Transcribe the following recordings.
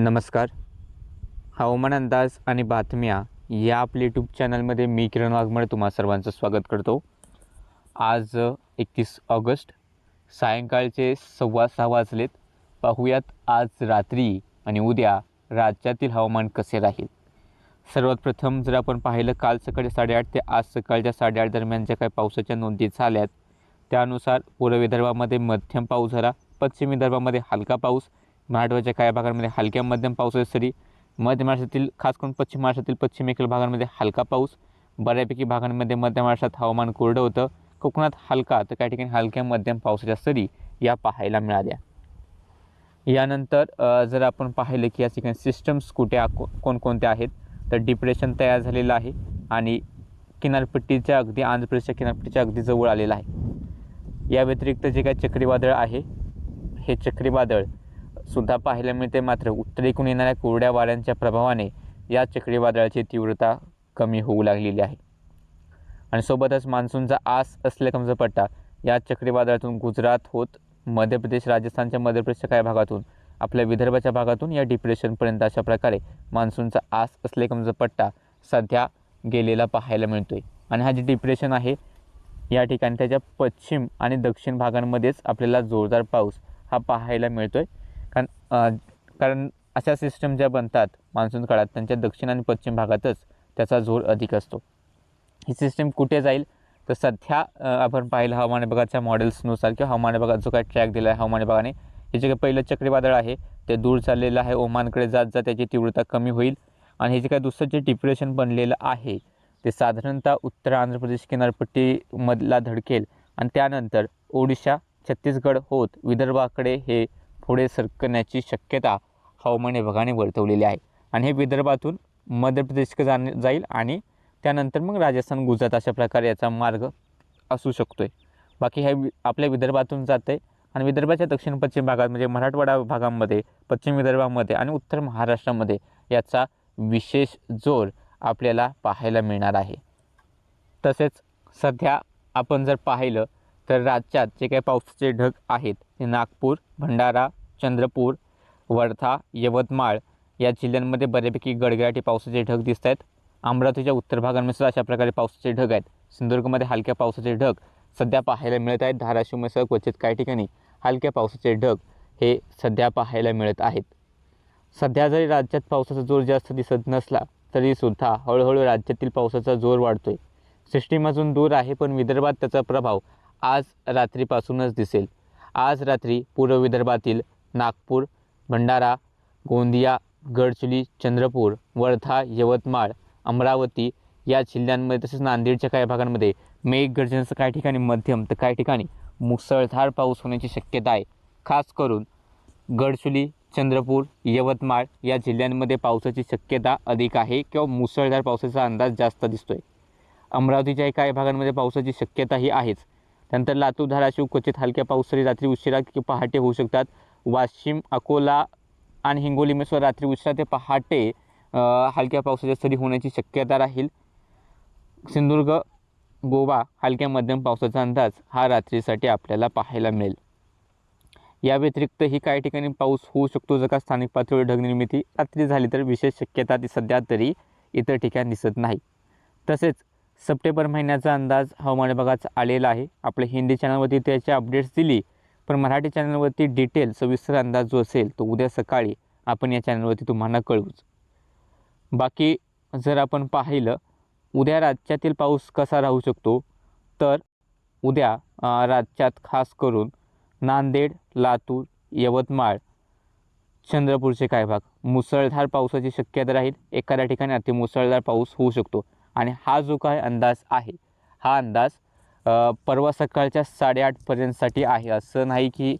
नमस्कार. हवामान अंदाज आणि बातम्या या आपल्या यूट्यूब चॅनलमध्ये मी किरण वाघमळे तुम्हा सर्वांचं स्वागत करतो. आज एकतीस ऑगस्ट सायंकाळचे सव्वा सहा वाजलेत. पाहूयात आज रात्री आणि उद्या राज्यातील हवामान कसे राहील? सर्वात प्रथम जर आपण पाहिलं काल सकाळी साडेआठ ते आज सकाळच्या साडेआठ दरम्यान ज्या काही पावसाच्या नोंदी झाल्यात त्यानुसार पूर्व विदर्भामध्ये मध्यम पाऊस झाला पश्चिम विदर्भामध्ये हलका पाऊस मराठवाड्याच्या काही भागांमध्ये हलक्या मध्यम पाऊस सरी मध्य महाराष्ट्रातील खास करून पश्चिम महाराष्ट्रातील पश्चिमेकडील भागांमध्ये हलका पाऊस. बऱ्यापैकी भागांमध्ये मध्य महाराष्ट्रात हवामान कोरडं होतं. कोकणात हलका तर काही ठिकाणी हलक्या मध्यम पावसाच्या सरी या पाहायला मिळाल्या. यानंतर जर आपण पाहिलं की या ठिकाणी सिस्टम्स कुठे को- कोणकोणत्या आहेत तर डिप्रेशन तयार झालेलं आहे आणि किनारपट्टीच्या अगदी आंध्र प्रदेशच्या किनारपट्टीच्या अगदी जवळ आलेलं आहे. या व्यतिरिक्त जे काही चक्रीवादळ आहे हे चक्रीवादळ सुद्धा पाहायला मिळते. मात्र उत्तरेकडून येणाऱ्या कोरड्या वाऱ्यांच्या प्रभावाने या चक्रीवादळाची तीव्रता कमी होऊ लागलेली आहे. आणि सोबतच मान्सूनचा आस असलेला कमजोर पट्टा या चक्रीवादळातून गुजरात होत मध्य प्रदेश राजस्थानच्या मध्य प्रदेशच्या काही भागातून आपल्या विदर्भाच्या भागातून या डिप्रेशनपर्यंत अशा प्रकारे मान्सूनचा आस असले कमजोर पट्टा सध्या गेलेला पाहायला मिळतो आहे आणि हा जे डिप्रेशन आहे या ठिकाणी त्याच्या पश्चिम आणि दक्षिण भागांमध्येच आपल्याला जोरदार पाऊस हा पाहायला मिळतो आहे कारण अशा सिस्टम ज्या बनतात मान्सून काळात त्यांच्या दक्षिण आणि पश्चिम भागातच त्याचा जोर अधिक असतो. ही सिस्टीम कुठे जाईल? तर सध्या आपण पाहिलं हवामान विभागाच्या मॉडेल्सनुसार किंवा हवामान विभागात जो काही ट्रॅक दिला आहे हवामान विभागाने हे जे काही पहिलं चक्रीवादळ आहे ते दूर चाललेलं आहे ओमानकडे जात जात त्याची तीव्रता कमी होईल. आणि हे जे काही दुसरं जे डिप्रेशन बनलेलं आहे ते साधारणतः उत्तर आंध्र प्रदेश किनारपट्टीमधला धडकेल. आणि त्यानंतर ओडिशा छत्तीसगड होत विदर्भाकडे हे पुढे सरकण्याची शक्यता हवामान विभागाने वर्तवलेली आहे. आणि हे विदर्भातून मध्य प्रदेशकडे जाणे जाईल आणि त्यानंतर मग राजस्थान गुजरात अशा प्रकारे याचा मार्ग असू शकतो आहे बाकी हे आपल्या विदर्भातून जाते आणि विदर्भाच्या दक्षिण पश्चिम भागात म्हणजे मराठवाडा भागामध्ये पश्चिम विदर्भामध्ये आणि उत्तर महाराष्ट्रामध्ये याचा विशेष जोर आपल्याला पाहायला मिळणार आहे. तसेच सध्या आपण जर पाहिलं तर राज्यात जे काही पावसाचे ढग आहेत ते नागपूर भंडारा चंद्रपूर वर्धा यवतमाळ या जिल्ह्यांमध्ये बऱ्यापैकी गडगडाटी पावसाचे ढग दिसत आहेत. अमरावतीच्या उत्तर भागांमध्ये सुद्धा अशा प्रकारे पावसाचे ढग आहेत. सिंधुदुर्गमध्ये हलक्या पावसाचे ढग सध्या पाहायला मिळत आहेत. धाराशिवमध्ये क्वचित काही ठिकाणी हलक्या पावसाचे ढग हे सध्या पाहायला मिळत आहेत. सध्या जरी राज्यात पावसाचा जोर जास्त दिसत नसला तरीसुद्धा हळूहळू राज्यातील पावसाचा जोर वाढतोय. सिस्टीम अजून दूर आहे पण विदर्भात त्याचा प्रभाव आज रात्रीपासूनच दिसेल. आज रात्री पूर्व विदर्भातील नागपूर भंडारा गोंदिया गडचिरोली चंद्रपूर वर्धा यवतमाळ अमरावती या जिल्ह्यांमध्ये तसेच नांदेडच्या काही भागांमध्ये मेघगर्जनेचं काही ठिकाणी मध्यम तर काही ठिकाणी मुसळधार पाऊस होण्याची शक्यता आहे. खास करून गडचिरोली चंद्रपूर यवतमाळ या जिल्ह्यांमध्ये पावसाची शक्यता अधिक आहे किंवा मुसळधार पावसाचा अंदाज जास्त दिसतो आहे अमरावतीच्याही काही भागांमध्ये पावसाची शक्यताही आहेच. त्यानंतर लातूर धाराशिव क्वचित हलक्या पावसाळी रात्री उशिरा किंवा पहाटे होऊ शकतात. वाशिम अकोला आणि हिंगोलीमध्ये सुद्धा रात्री उशिरा ते पहाटे हलक्या पावसाच्या सरी होण्याची शक्यता राहील. सिंधुदुर्ग गोवा हलक्या मध्यम पावसाचा अंदाज हा रात्रीसाठी आपल्याला पाहायला मिळेल. या व्यतिरिक्तही काही ठिकाणी पाऊस होऊ शकतो जर का स्थानिक पातळीवर ढगनिर्मिती रात्री झाली तर विशेष शक्यता ती सध्या तरी इतर ठिकाणी दिसत नाही. तसेच सप्टेंबर महिन्याचा अंदाज हवामान विभागाचा आलेला आहे. आपल्या हिंदी चॅनलवरती त्याचे अपडेट्स दिली पण मराठी चॅनलवरती डिटेल सविस्तर अंदाज जो असेल तो उद्या सकाळी आपण या चॅनलवरती तुम्हाला कळवूच बाकी जर आपण पाहिलं उद्या राज्यातील पाऊस कसा राहू शकतो? तर उद्या राज्यात खास करून नांदेड लातूर यवतमाळ चंद्रपूरचे काही भाग. मुसळधार पावसाची शक्यता राहील. एखाद्या ठिकाणी अतिमुसळधार पाऊस होऊ शकतो. आणि हा जो काय अंदाज आहे हा अंदाज परवा सकाळच्या साडेआठपर्यंतसाठी आहे. असं नाही की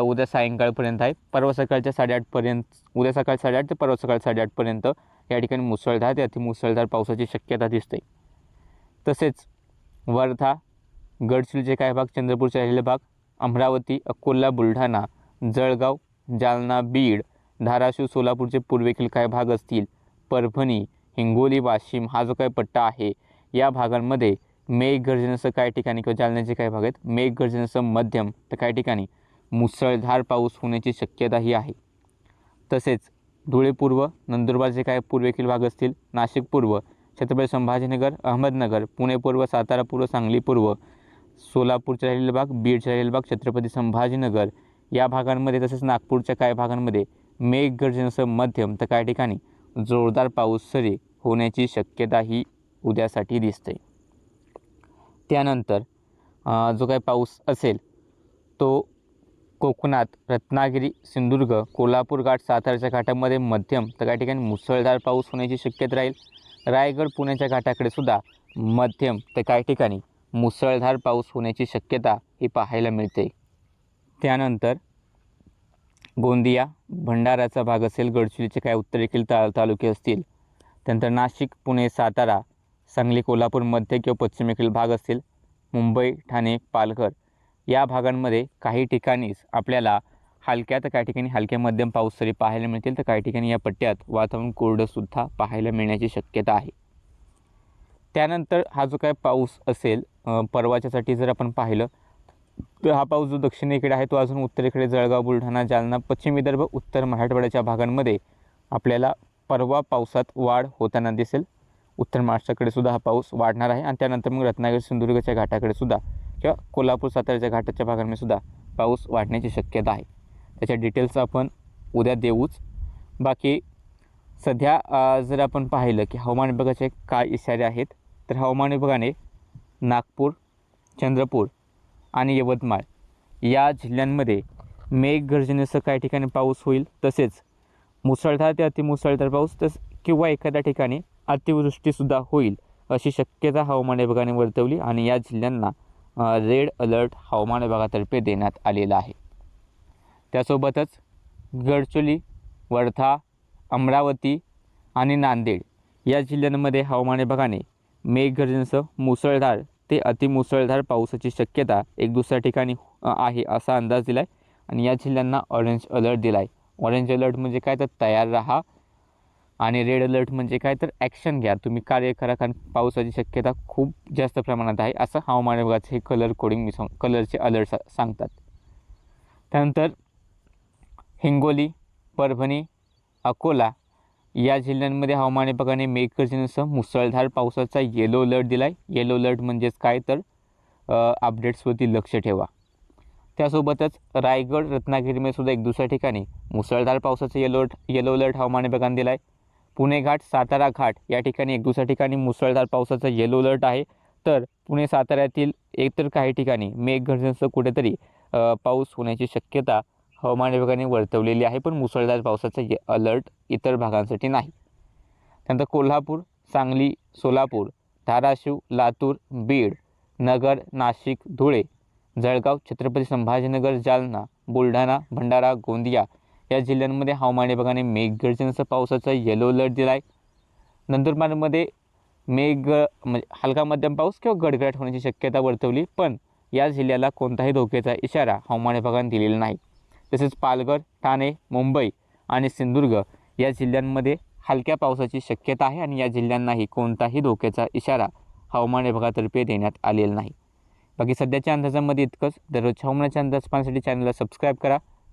उद्या सायंकाळपर्यंत आहे. परवा सकाळच्या साडेआठपर्यंत उद्या सकाळ साडेआठ ते परवा सकाळ साडेआठपर्यंत या ठिकाणी मुसळधार ते अतिमुसळधार पावसाची शक्यता दिसते. तसेच वर्धा गडचिरोलीचे काही भाग चंद्रपूरचे राहिलेले भाग अमरावती अकोला बुलढाणा जळगाव जालना बीड धाराशिव सोलापूरचे पूर्वेकडील काही भाग असतील परभणी हिंगोली वाशिम हा जो काही पट्टा आहे या भागांमध्ये मेघगर्जनेसह काही ठिकाणी किंवा जालन्याचे काही भाग आहेत? मेघगर्जनेसह मध्यम तर काही ठिकाणी? मुसळधार पाऊस होण्याची शक्यताही आहे. तसेच धुळे पूर्व नंदुरबारचे काय पूर्वेकडील भाग असतील? नाशिक पूर्व छत्रपती संभाजीनगर अहमदनगर पुणे पूर्व सातारा पूर्व सांगली पूर्व सोलापूरचे राहिलेले भाग बीडचे राहिलेले भाग छत्रपती संभाजीनगर. या भागांमध्ये तसेच नागपूरच्या काही भागांमध्ये मेघगर्जनेसह मध्यम तर काही ठिकाणी? जोरदार पाऊस सरी होण्याची शक्यता ही उद्यासाठी दिसते. त्यानंतर जो काही पाऊस असेल तो कोकणात रत्नागिरी सिंधुदुर्ग कोल्हापूर घाट सातारच्या घाटामध्ये मध्यम तर काही ठिकाणी मुसळधार पाऊस होण्याची शक्यता राहील. रायगड पुण्याच्या घाटाकडे सुद्धा मध्यम तर काही ठिकाणी मुसळधार पाऊस होण्याची शक्यता ही पाहायला मिळते. त्यानंतर गोंदिया भंडाराचा भाग असेल गडचिरोलीचे काही उत्तरेकडील ता तालुके असतील. त्यानंतर नाशिक पुणे सातारा सांगली कोल्हापूर मध्य किंवा पश्चिमेकडील भाग असतील मुंबई ठाणे पालघर या भागांमध्ये काही ठिकाणीच आपल्याला हलक्या तर काही ठिकाणी हलक्या मध्यम पाऊस तरी पाहायला मिळतील तर काही ठिकाणी या पट्ट्यात वातावरण कोरडंसुद्धा पाहायला मिळण्याची शक्यता आहे. त्यानंतर हा जो काय पाऊस असेल परवाच्यासाठी जर आपण पाहिलं तर हा पाऊस जो दक्षिणेकडे आहे तो अजून उत्तरेकडे जळगाव बुलढाणा जालना पश्चिम विदर्भ उत्तर मराठवाड्याच्या भागांमध्ये आपल्याला परवा पावसात वाढ होताना दिसेल. उत्तर महाराष्ट्राकडे सुद्धा हा पाऊस वाढणार आहे आणि त्यानंतर मग रत्नागिरी सिंधुदुर्गच्या घाटाकडे सुद्धा किंवा कोल्हापूर साताऱ्याच्या घाटाच्या भागांमध्ये सुद्धा पाऊस वाढण्याची शक्यता आहे. त्याच्या डिटेल्स आपण उद्या देऊच. बाकी सध्या जर आपण पाहिलं की हवामान विभागाचे काय इशारे आहेत तर हवामान विभागाने नागपूर चंद्रपूर आणि यवतमाळ या जिल्ह्यांमध्ये मेघगर्जनेसह काही ठिकाणी पाऊस होईल तसेच मुसळधार ते अतिमुसळधार पाऊस तस किंवा एखाद्या ठिकाणी अतिवृष्टीसुद्धा होईल अशी शक्यता हवामान विभागाने वर्तवली आणि या जिल्ह्यांना रेड अलर्ट हवामान विभागातर्फे देण्यात आलेला आहे. त्यासोबतच गडचोली वर्धा अमरावती आणि नांदेड या जिल्ह्यांमध्ये हवामान विभागाने मेघगर्जनेसह मुसळधार ते अतिमुसळधार पावसाची शक्यता एक दुसऱ्या ठिकाणी आहे असा अंदाज दिला आहे आणि या जिल्ह्यांना ऑरेंज अलर्ट दिला आहे ऑरेंज अलर्ट म्हणजे काय? तर तयार राहा आणि रेड अलर्ट म्हणजे काय? तर ॲक्शन घ्या. तुम्ही कार्य करा कारण पावसाची शक्यता खूप जास्त प्रमाणात आहे. असं हवामान विभागाचे हे कलर कोडिंग मी सांग कलरचे अलर्ट सा सांगतात. त्यानंतर हिंगोली परभणी अकोला या जिल्ह्यांमध्ये हवामान विभागाने मेघगर्जनेसह मुसळधार पावसाचा येलो अलर्ट दिला आहे येलो अलर्ट म्हणजेच काय? तर अपडेट्सवरती लक्ष ठेवा. त्यासोबतच रायगड रत्नागिरीमध्ये सुद्धा एक दुसऱ्या ठिकाणी मुसळधार पावसाचा येलो येलो अलर्ट हवामान विभागाने दिला आहे पुणे घाट सातारा घाट या ठिकाणी एक दुसऱ्या ठिकाणी मुसळधार पावसाचा येलो अलर्ट आहे. तर पुणे साताऱ्यातील एकतर काही ठिकाणी मेघगर्जनेसह कुठेतरी पाऊस होण्याची शक्यता हवामान विभागाने वर्तवलेली आहे पण मुसळधार पावसाचा ये अलर्ट इतर भागांसाठी नाही. त्यानंतर कोल्हापूर सांगली सोलापूर धाराशिव लातूर बीड नगर नाशिक धुळे जळगाव छत्रपती संभाजीनगर जालना बुलढाणा भंडारा गोंदिया या जिल्ह्यांमध्ये हवामान विभागाने मेघगर्जनेसह पावसाचा येलो अलर्ट दिला आहे नंदुरबारमध्ये मेघ म्हणजे हलका मध्यम पाऊस किंवा गडगडाट होण्याची शक्यता वर्तवली पण या जिल्ह्याला कोणताही धोक्याचा इशारा हवामान विभागाने दिलेला नाही. तसेच पालघर ठाणे मुंबई आणि सिंधुदुर्ग या जिल्ह्यांमध्ये हलक्या पावसाची शक्यता आहे आणि या जिल्ह्यांनाही कोणताही धोक्याचा इशारा हवामान विभागातर्फे देण्यात आलेला नाही. बाकी सध्याच्या अंदाजामध्ये इतकंच. दररोजच्या हवामानाच्या अंदाज पाहण्यासाठी चॅनलला सबस्क्राईब करा.